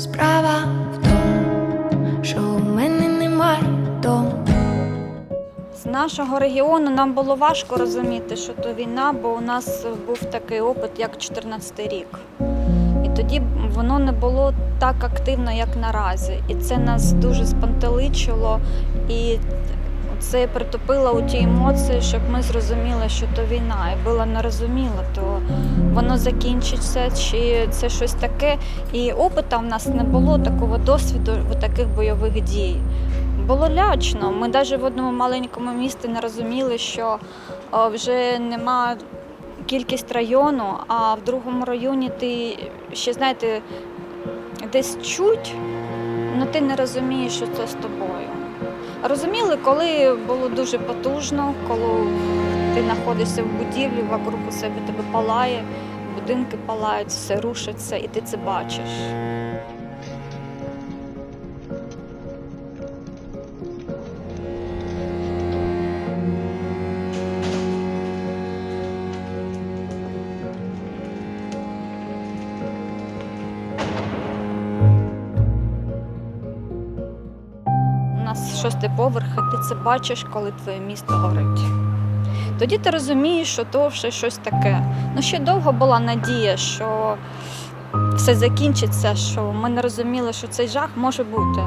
Справа в тому, що у мене немає дому. З нашого регіону нам було важко розуміти, що то війна, бо у нас був такий опит, як 14 рік. І тоді воно не було так активно, як наразі. І це нас дуже спантеличило. І це притупило у ті емоції, щоб ми зрозуміли, що то війна. І було нерозуміло, то воно закінчиться, чи це щось таке. І опита в нас не було такого досвіду таких бойових дій. Було лячно. Ми навіть в одному маленькому місті не розуміли, що вже нема кількість району, а в другому районі ти ще знаєте, десь чуть, але ти не розумієш, що це з тобою. Розуміли, коли було дуже потужно, коли ти знаходишся в будівлі, вокруг у себе тебе палає, будинки палають, все рушиться, і ти це бачиш. Шостий поверх, і ти це бачиш, коли твоє місто горить. Тоді ти розумієш, що то вже щось таке. Ну ще довго була надія, що все закінчиться, що ми не розуміли, що цей жах може бути.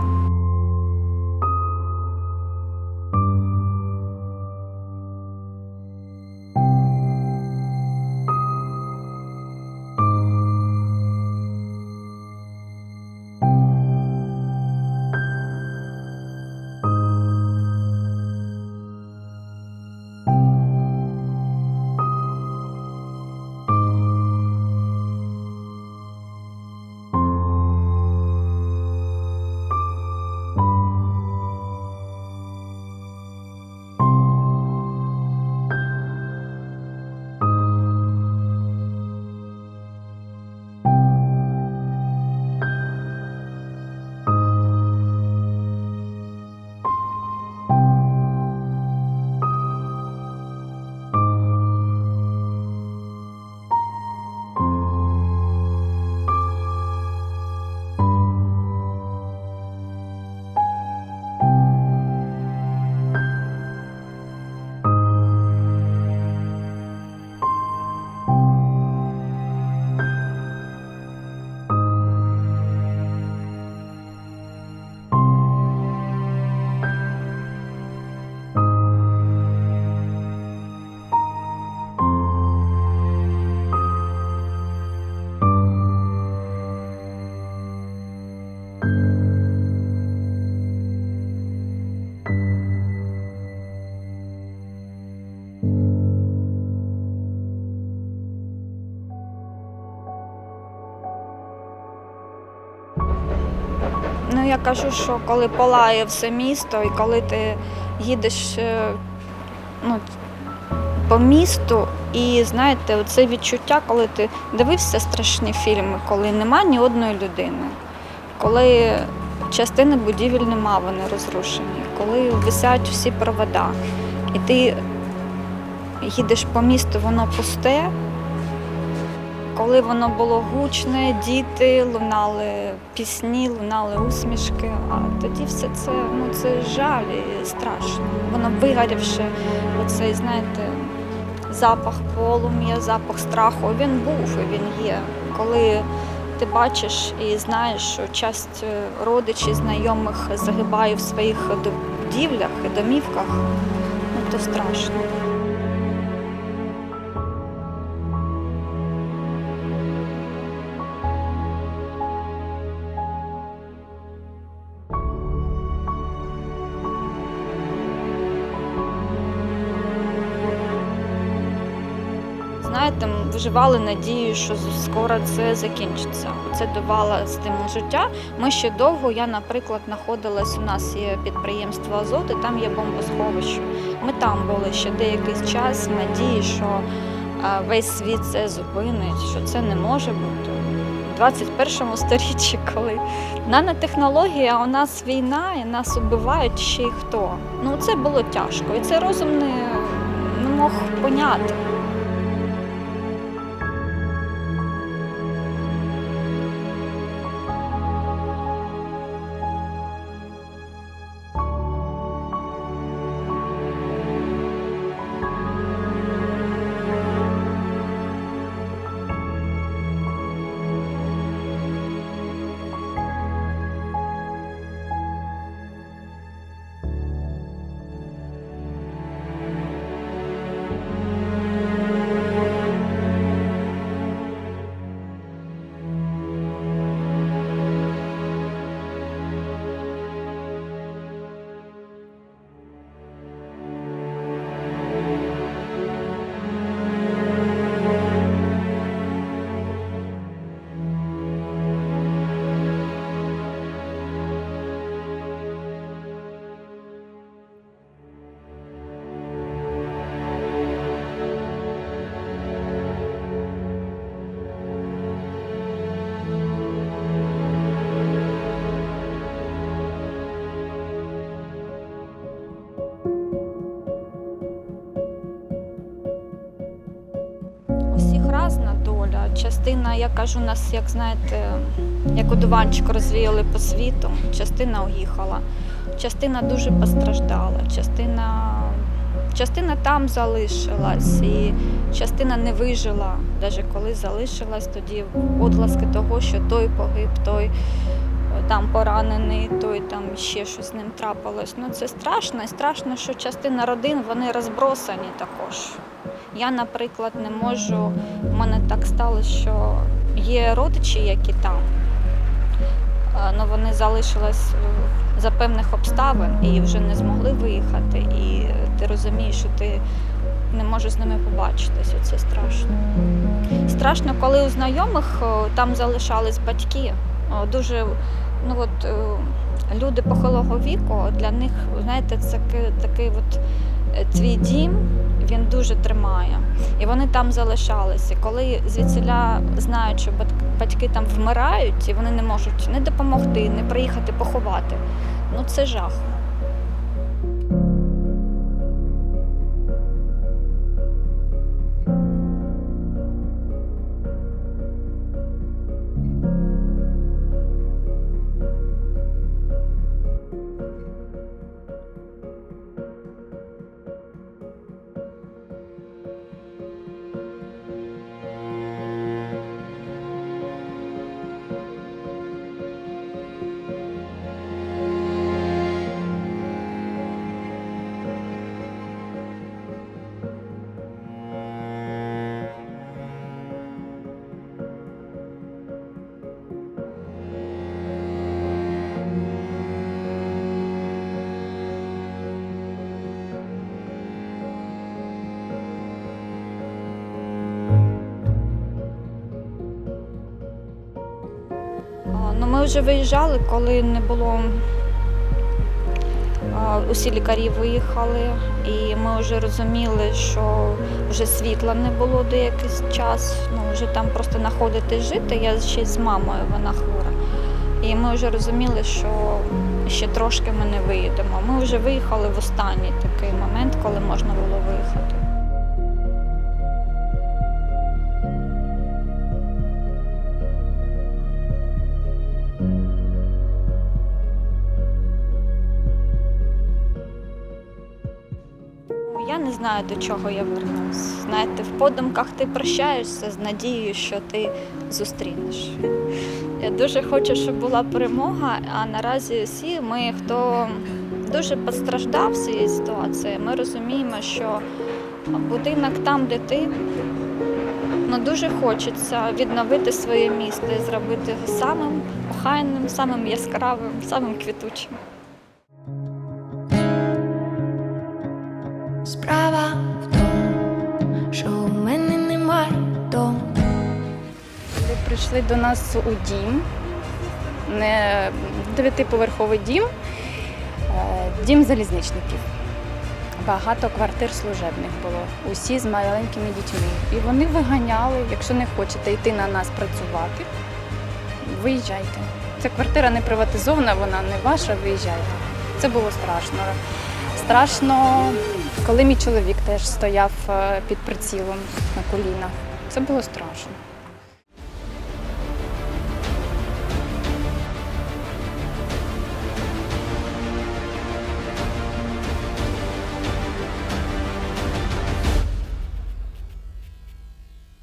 Ну я кажу, що коли палає все місто, і коли ти їдеш е, ну, по місту, і знаєте, це відчуття, коли ти дивився страшні фільми, коли нема ні одної людини, коли частини будівель нема, вони розрушені, коли висять всі провода, і ти їдеш по місту, воно пусте. Коли воно було гучне, діти лунали пісні, лунали усмішки. А тоді все це ну це жаль і страшно. Воно вигорівши, оцей, знаєте, запах полум'я, запах страху. Він був і він є. Коли ти бачиш і знаєш, що часть е, родичів, знайомих загибає в своїх будівлях і домівках, ну то страшно. Ми надію, що скоро це закінчиться. Це давало стимул життя. Ми ще довго. Я, наприклад, знаходилась. У нас є підприємство Азот, і там є бомбосховище. Ми там були ще деякий час надії, що весь світ це зупинить, що це не може бути. У 21 сторіччі, коли нанотехнологія, у нас війна, і нас убивають ще й хто. Ну це було тяжко, і це розум не, не мог поняти. Частина, я кажу, нас, як знаєте, як одуванчик розвіяли по світу, частина уїхала, частина дуже постраждала, частина, частина там залишилась, і частина не вижила, навіть коли залишилась, тоді отбласки того, що той погиб, той там поранений, той там ще щось з ним трапилось. Ну це страшно, і страшно, що частина родин вони розбросані також. Я, наприклад, не можу. У мене так сталося, що є родичі, які там, але вони залишились е, за певних обставин і вже не змогли виїхати. І ти розумієш, що ти не можеш з ними побачитися. Це страшно. Страшно, коли у знайомих е, там залишались батьки. Дуже ну от е, люди похилого віку для них, знаєте, це таки- такий от е, твій дім, він дуже тримає. І вони там залишалися. Коли звідсіля знають, що бат- батьки там вмирають, і вони не можуть не допомогти, не приїхати поховати. Ну це жах. Ми вже виїжджали, коли не було. Усі лікарі виїхали, і ми вже розуміли, що вже світла не було деякий час. Ну, вже там просто знаходитись жити. Я ще з мамою, вона хвора. І ми вже розуміли, що ще трошки ми не виїдемо. Ми вже виїхали в останній такий момент, коли можна було виїхати. Знаю, до чого я вернусь. Знаєте, в подумках ти прощаєшся з надією, що ти зустрінеш. Я дуже хочу, щоб була перемога, а наразі всі ми, хто дуже постраждав цієї ситуації, ми розуміємо, що будинок там, де ти, ну дуже хочеться відновити своє місто і зробити його самим охайним, самим яскравим, самим квітучим. Справа в тому, що у мене немає дому. Ви прийшли до нас у дім, не дев'ятиповерховий дім, е, дім залізничників. Багато квартир служебних було, усі з маленькими дітьми. І вони виганяли, якщо не хочете йти на нас працювати, виїжджайте. Ця квартира не приватизована, вона не ваша, виїжджайте. Це було страшно. Страшно, коли мій чоловік теж стояв е, під прицілом на колінах. Це було страшно.